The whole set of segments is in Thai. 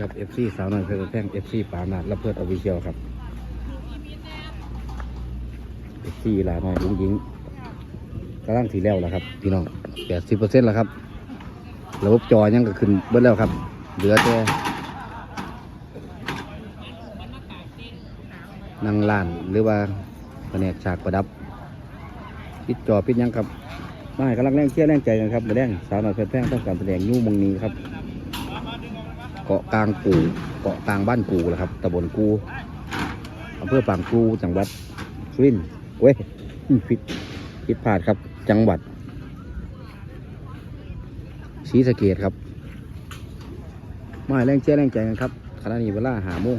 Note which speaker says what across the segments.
Speaker 1: ครับ FC สาวน้อยเพชรแพง FC ปานาดและเพื่อนอวิเชียวครับ FC หลาน้อยลุงยิงกำลังสีแล้วแล้วครับ พี่น้อง80%แล้วครับ ระบบจอยังก็ขึ้นเบิดแล้วครับ เหลือแต่นั่งล้านหรือว่าแผนกฉากประดับปิดจอปิดยังครับมาให้กำลังแรงเชี่ยแรงใจกันครับมาแรงสาวน้อยเพชรแพงต้องการแสดงยู่มงนี้ครับ กาะกลางกูเกาะกลางบ้านกูแหละครับตำบลกูอำเภอปางกูจังหวัดสุรินทร์เว้ยผิดผิดพลาดครับ จังหวัดศรีสะเกดครับ มาให้แรงเชียร์แรงใจกันครับขณะนี้เวลาหาโมง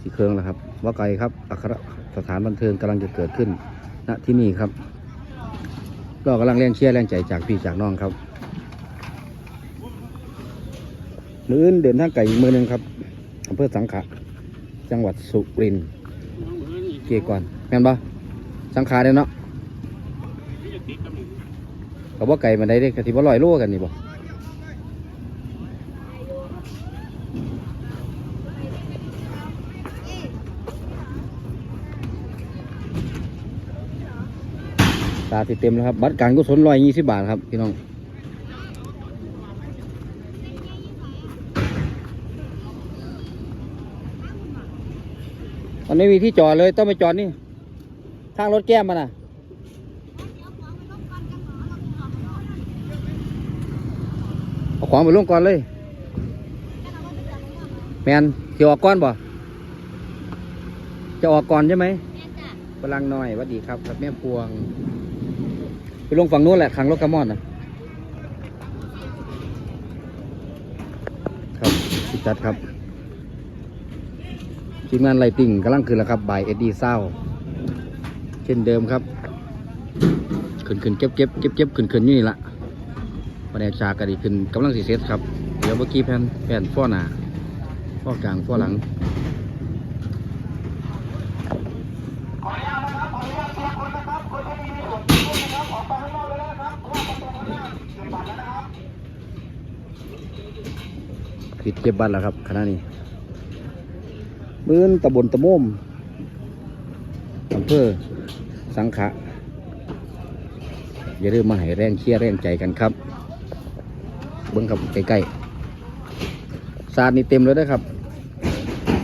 Speaker 1: สีเครื่องแล้วครับ ว่าไกลครับอัครสถานบันเทิงกำลังจะเกิดขึ้นณที่นี่ครับ ก็กำลังแรงเชียร์แรงใจจากพี่จากน้องครับ มืออื่นเดินทางไกลอีกมือหนึ่งครับอำเภอสังขะจังหวัดสุรินทร์เกี่ยก่อนแม่นปะสังขะเนี่ยเนาะเขาบอกไก่มาได้เด้กะทิบ่ลอยโลกันนี่บ่ตาติเต็มแล้วครับ บัตรการกุศลร้อยยี่สิบบาทครับพี่น้อง มันไม่มีที่จอดเลยต้องไปจอดนี่ข้างรถแก้มมันอะเอาของไปลงก่อนเลย แมนที่ออกก่อนบ่จะออกก่อนใช่ไหมพลังหน่อยหวัดดีครับครับแม่พวง ไปลงฝั่งนู้นแหละขังรถกระมอนนะครับพี่จัดครับ ทีมงานไลติงกำลังขึ้นแล้วครับบายเอ็ดดี้เศร้าเช่นเดิมครับขึ้นขึ้นเก็บเก็บเก็บเก็บขึ้นขึ้นอยู่นี่ละประเดกฉากระดีขึ้นกำลังสีเซตครับ เดี๋ยวเมื่อกี้แผ่นแผ่นฟ้อหนาฟ้อกลางฟ้อหลังปิดเก็บบัตรแล้วครับขณะนี้ มื้นตำบลตะโมมอำเภอสังขะอย่าลืมมาให้แรงเชียร์แรงใจกันครับ เบิ้งครับใกล้ๆสาดนี่เต็มเลยนะครับ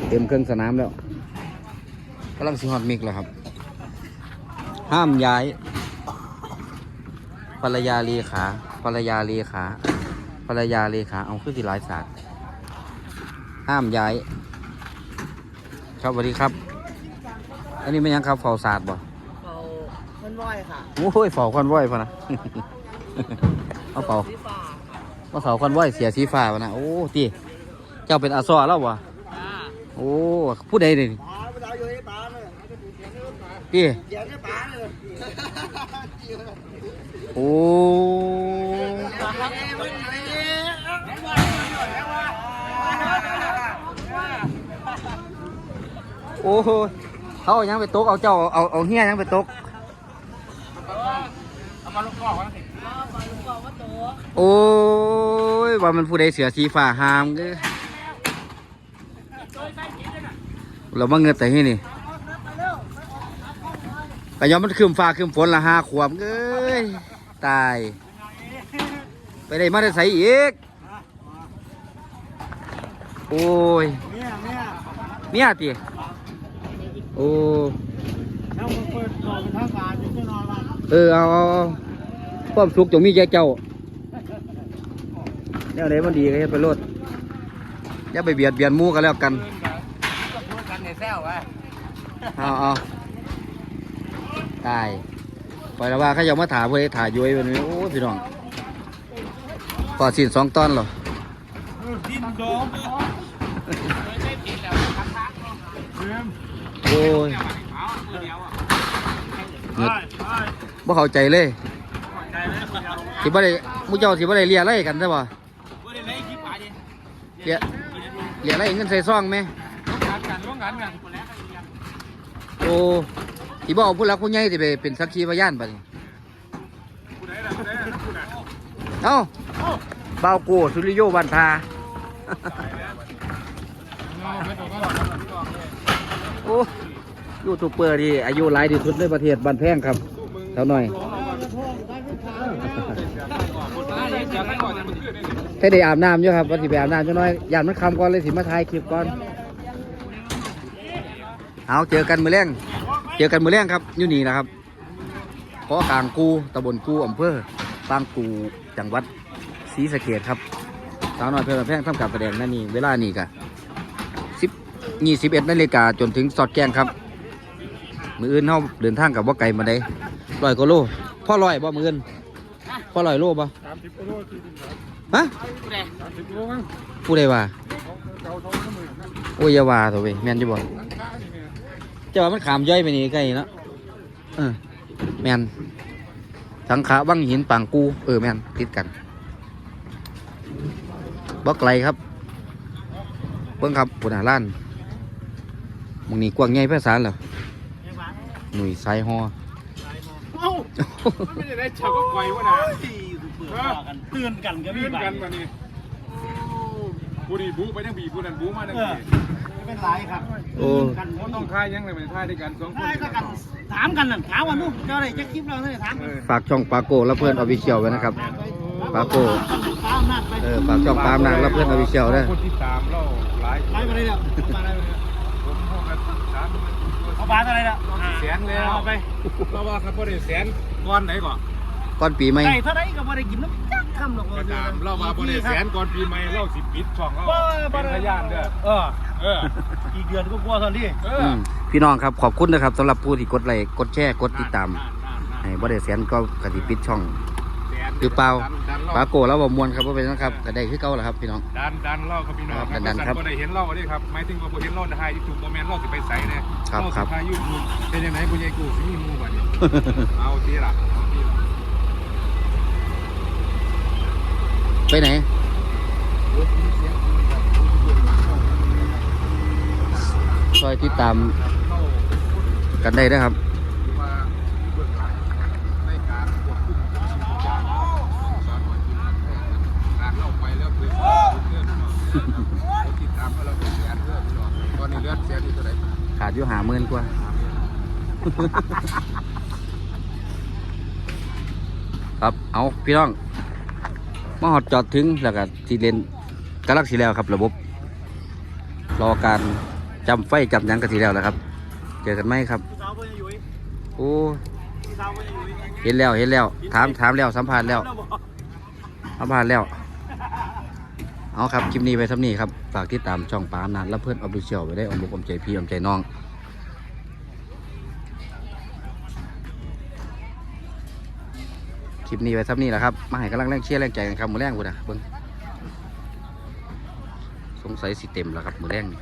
Speaker 1: เต็มเครื่องสนามแล้วกำลังสิฮอตมิกแล้วครับ ห้ามย้ายภรรยาเลขาภรรยาเลขาภรรยาเลขาเอาขึ้นที่หลายศาสตร์ห้ามย้าย ครับสวัสดีครับ อันนี้ไม่ยังครับเฝ้าศาสตร์บ่
Speaker 2: เป่าคอนวอยค่ะ
Speaker 1: โอ้ยเฝ้าคอนว้อยพะนะ เอาเฝ้า
Speaker 2: สีฟ้า
Speaker 1: ว่าเฝ้าคอนว้อยเสียสีฟ้าพะนะโอ้ตีเจ้าเป็นอาซอแล้ววะ
Speaker 2: จ้า
Speaker 1: โอ้ผู้ใดนี่
Speaker 2: อ๋อไปเอาอยู่ในป่าเลย
Speaker 1: ตี
Speaker 2: เดี๋ยวในป่าเลย
Speaker 1: โอ้ โอ้โหเขาเอาหยังไปตกเอาเจ้าเอาเอาเฮียหยังไปตก
Speaker 2: เอามาลูกกอกวะ
Speaker 1: โอ้ยว่ามันผู้ใดเสือสีฟ้าหามก็เรามาเงินแต่ที่นี่ก็ยอมมันคืมฟ้าคืมฝนละห้าขวบเอ้ยตาย ไปได้มาได้ใส่อีกโอ้ย
Speaker 2: เนี่ยเนี่ย
Speaker 1: เมียตี โอ้
Speaker 2: แล้วมันเปิดก่อนเป็นทางการจะจะนอนวัน
Speaker 1: เออเอาเอาเอาความสุขจงมีแก่เจ้าเนี่ยไหนมันดีก็ให้ไปโลดอย่าไปเบียดเบียนหมู่กันแล้วกัน
Speaker 2: ก็พูดกันในแซววะ
Speaker 1: เอาเอาตายปล่อยแล้วว่าเขาอยากมาถามเพื่อถ่ายย้อยวันนี้โอ้ยพี่น้องก่อสินสองตอนเหรอ
Speaker 2: ดินโดมไม่ใช่ผิดแล้วพักๆเนาะเริ่ม
Speaker 1: โอ้ย
Speaker 2: เอาตัวเดี ยวอะ
Speaker 1: เงิดบ่เข้าใจเลย
Speaker 2: ใจเลยคนเดียว
Speaker 1: สิบ่ได้หมูเจ้าสิบ่ได้เลียอะไรกันใช่ป่ะ
Speaker 2: ไม่ได้เลยคลิปป่าดิ
Speaker 1: เลียเลียอะไรเงินใส่ซองไหม
Speaker 2: ร่วมกันกันร่วมกันกันคนแรกกันยัง
Speaker 1: โอ้สิบ่เอาผู้หลักผู้ใหญ่สิไปเป็นสักขีพยานป่ะนี่
Speaker 2: ผู้ใดล่ะผู้ใดล่ะผู้ใด
Speaker 1: เอ้าบ่าวโกสุริโยวันทา
Speaker 2: ตายแล้ว
Speaker 1: โอ้ ยูทูบเบอร์ที่อายุหลายที่สุดในประเทศบันแพงครับเท่าหน่อยถ้าได้อาบน้ำอยู่ครับวันที่ไปอาบน้ำจังน้อยยานมันคำก่อนเลยสิมาถ่ายคลิปก่อน เอาเจอกันมือแรงเจอกันมือแรงครับอยู่นี่นะครับขอกลางกูตำบลกูอำเภอปางกูจังหวัดศรีสะเกดครับสาวน้อยเพื่อนแพงทำการแสดงนั่นนี่เวลานี่กะสิบยี่สิบเอ็ดนาฬิกาจนถึงสอดแกงครับ มืออื่นเขาเดินทางกับว่าไกลมาได้ร้อยกว่าโลพ่อร้อยบ่มืออื่นพ่อร้อยโลบ่
Speaker 2: สามสิบกิโลสี่สิบ
Speaker 1: ฮะ
Speaker 2: สามสิบกิโลมั้ง
Speaker 1: ผู้ใดว่า
Speaker 2: เก่าท้องก็มือนะ
Speaker 1: โอ้ยอยาว่าตัวเว้ยแม่นจะบ่
Speaker 2: ร้านค้านี่เนี่ย
Speaker 1: จะว่ามันขามย่อยไปนี่ใกล้เนาะเออแม่นสังขาวังหินปางกู เออแม่นติดกันบ่ไกลครับเบิ่งครับปุ่นหาล้านหมึงนี่กว้างใหญ่ภาษาเหรอ หนุ่ยสายฮอ
Speaker 2: เอ้ามันไม่ได้ได้เฉาก็ไกววะนะ
Speaker 3: เตือนกันก็มี
Speaker 2: เลื่อน
Speaker 3: บั
Speaker 2: กันมานี่บูดีบูไปทั้งบีบูนันบูมาทั้ง
Speaker 3: เออ
Speaker 2: บี
Speaker 3: ไม่เป็นไรครับ
Speaker 1: โอ้
Speaker 3: กัน
Speaker 2: เขาต้องทายยังไงมันทายด้วยกันสองคน
Speaker 3: ได้ก็กันถามกันน่ะถามวันนู้นเจ้าอะไรจะคลิปเราเนี่ยถาม
Speaker 2: เอ
Speaker 3: กัน
Speaker 2: อ
Speaker 1: ฝากช่องปาโก้และเพื่อนออฟฟิเชียลไว้นะครับ ปาโก้
Speaker 3: ตามนัดไป
Speaker 1: เออฝากช่องปามนางและเพื่อนออฟฟิเชียลด้วย
Speaker 2: คนที่ตามเราหลาย
Speaker 3: ไปมาเลยแล้วมาเลย
Speaker 2: ผมพวกกันสาม
Speaker 3: เอาบาทอะไรแล้ว
Speaker 2: แสนแล้ว
Speaker 3: เอาไป
Speaker 2: เพราะว่าครับพอได้แสนก้อนไหนก่อน
Speaker 1: ก่อนปีใหม่
Speaker 3: ไก่เท่าไรก็บ่ได้กินน้ำจักคำหรอก
Speaker 2: ก็ตามเรามาพอได้แสนก่อนปีใหม่เราสิปิดช่องเราเป็นพยานเด้อ
Speaker 3: เออ
Speaker 2: เออ
Speaker 3: อีกเดือนก็กลัวตอนที่
Speaker 2: เอ
Speaker 1: อื
Speaker 2: อ
Speaker 1: มพี่น้องครับขอบคุณนะครับสำหรับผู้ที่กดไลค์กดแชร์กดติดตามให้บ่ได้แสนก็กติปิดช่อง หรือเปล่าปาโก้แล้วบ่มวนครับบ่เป็นนะครับก็ได้คือเก่าแหละครับพี่น้อง
Speaker 2: ดันดันเล่าครับพี่น้อง
Speaker 1: ครับดันๆครับ
Speaker 2: ก็ได้เห็นเล่าได้ครับหมายถึงว่าผมเห็นเล่าได้ยูทูบโมเมนต์เล่าสิไปใส่เนี่ย
Speaker 1: ครับ
Speaker 2: เล่า
Speaker 1: ครั
Speaker 2: สิ
Speaker 1: บ
Speaker 2: พายูทูบเป็นยังไงคุณยายกูสิมีหมูบ่เนี่ยเอาทีละเอาทีละ
Speaker 1: ไปไหนซอยติดตาม
Speaker 2: เล่า
Speaker 1: กันได้นะครับ
Speaker 2: ว่าเบื้องหลังในการควบคุมทุกสิ่งทุกอย่างสอนหน่อยการเล่าไปแล้วเพื่อนเพื่อนเขา ติดตามว่าเราเป็นแสนเพื่อนพี่น้องตอนนี้เลือดแสนอยู่เท่าไหร่
Speaker 1: ขาดอยู่หาหมื่นกว่า ครับ เอาพี่น้อง มาหอดจอดถึงแล้วก็สีเลนกาลักสีแล้วครับ ระบบ รอการจำไฟจำหยังกันสีแล้วแล้วครับ เจอกันไหมครับ
Speaker 3: สาวพ่อยังอยู่
Speaker 1: โอ้
Speaker 3: สาวพ่อยังอยู่
Speaker 1: เห็นแล้วเห็นแล้ว ถามถามแล้วสัมภาษณ์แล้วสัมภาษณ์แล้ว เอาครับคลิปนี้ไปทำนี้ครับฝากติดตามช่องปามนานและเพื่อนออฟฟิเชียลไว้ได้อมบุกอมใจพี่อมใจน้องคลิปนี้ไปทำนี้แหละครับมาให้กำลังแรงเชียร์แรงใจกันครับมือแรงกูนะเบิ้งสงสัยสิเต็มแล้วครับมือแรงนี่